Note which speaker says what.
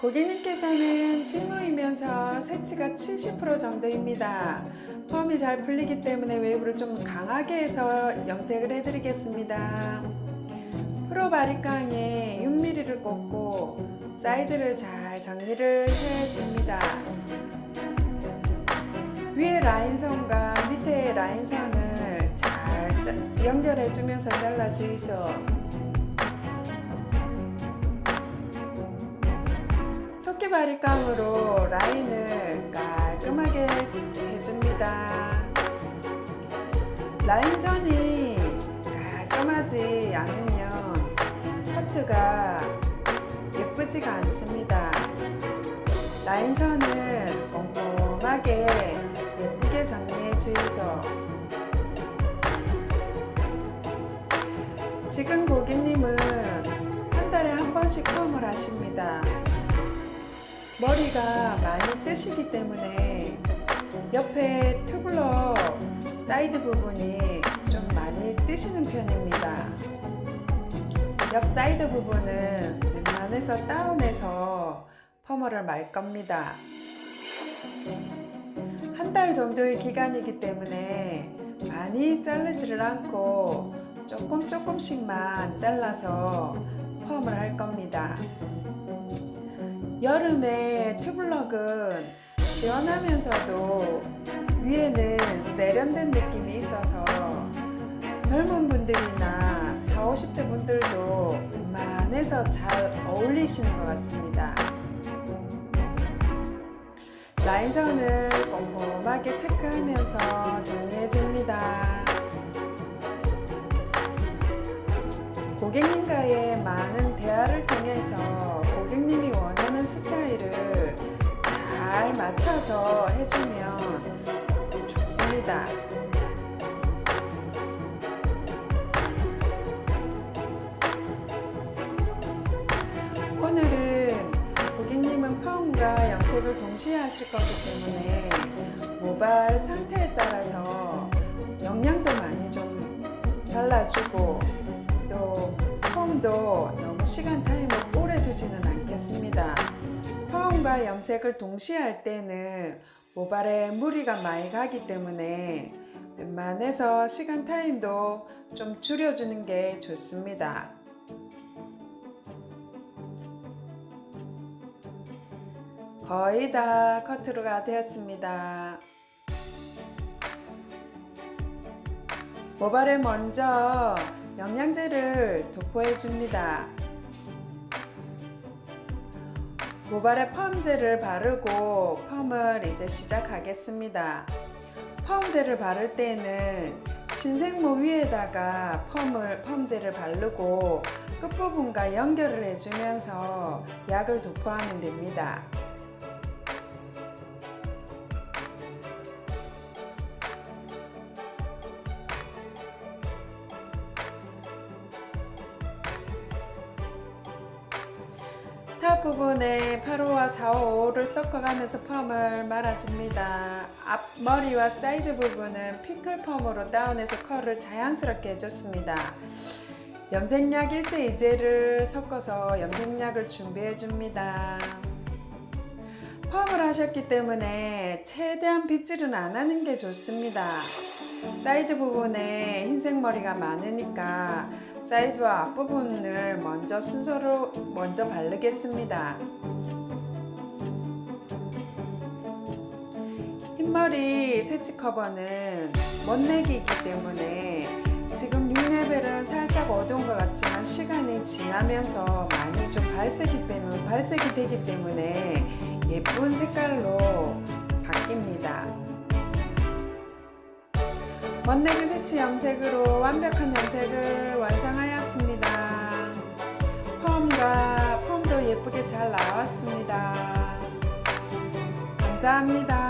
Speaker 1: 고객님께서는 진호이면서 새치가 70% 정도입니다. 펌이 잘 풀리기 때문에 웨이브를 좀 강하게 해서 염색을 해드리겠습니다. 프로 바리깡에 6mm를 꽂고 사이드를 잘 정리를 해줍니다. 위에 라인선과 밑에 라인선을 잘 짜- 연결해주면서 잘라주이소. 토끼 바리 깡으로 라인을 깔끔하게 해줍니다. 라인선이 깔끔하지 않으면 커트가 예쁘지가 않습니다. 라인선을 꼼꼼하게 예쁘게 정리해 주이소. 지금 고객님은 한 달에 한 번씩 펌을 하십니다. 머리가 많이 뜨시기 때문에 옆에 투블럭 사이드 부분이 좀 많이 뜨시는 편입니다. 옆 사이드 부분은 웬만해서 다운해서 펌을 말 겁니다. 한 달 정도의 기간이기 때문에 많이 자르지를 않고 조금 조금씩만 잘라서 펌을 할 겁니다. 여름에 튜블럭은 시원하면서도 위에는 세련된 느낌이 있어서 젊은 분들이나 40, 50대 분들도 웬만해서 잘 어울리시는 것 같습니다. 라인선을 꼼꼼하게 체크하면서 정리해줍니다. 고객님과의 많은 대화를 통해서 스타일을 잘 맞춰서 해주면 좋습니다. 오늘은 고객님은 펌과 염색을 동시에 하실 거기 때문에 모발 상태에 따라서 영양도 많이 좀 달라주고 펌과 염색을 동시에 할 때는 모발에 무리가 많이 가기 때문에 웬만해서 시간 타임도 좀 줄여주는 게 좋습니다. 거의 다 커트로가 되었습니다. 모발에 먼저 영양제를 도포해 줍니다. 모발에 펌제를 바르고 펌을 이제 시작하겠습니다. 펌제를 바를 때는 신생모 위에다가 펌을 펌제를 바르고 끝부분과 연결을 해주면서 약을 도포하면 됩니다. 탑 부분에 8호와 4호를 섞어가면서 펌을 말아줍니다. 앞머리와 사이드 부분은 피클 펌으로 다운해서 컬을 자연스럽게 해줬습니다. 염색약 1대 2제를 섞어서 염색약을 준비해줍니다. 펌을 하셨기 때문에 최대한 빗질은 안 하는 게 좋습니다. 사이드 부분에 흰색 머리가 많으니까 사이드와 앞부분을 먼저 순서로 먼저 바르겠습니다. 흰머리 세치 커버는 멋내기이기 때문에 지금 6레벨은 살짝 어두운 것 같지만 시간이 지나면서 많이 좀 발색이 때문에 발색이 되기 때문에 예쁜 색깔로 바뀝니다. 멋내기 세치 염색으로 완벽한 염색을 완성하였습니다. 펌과 펌도 예쁘게 잘 나왔습니다. 감사합니다.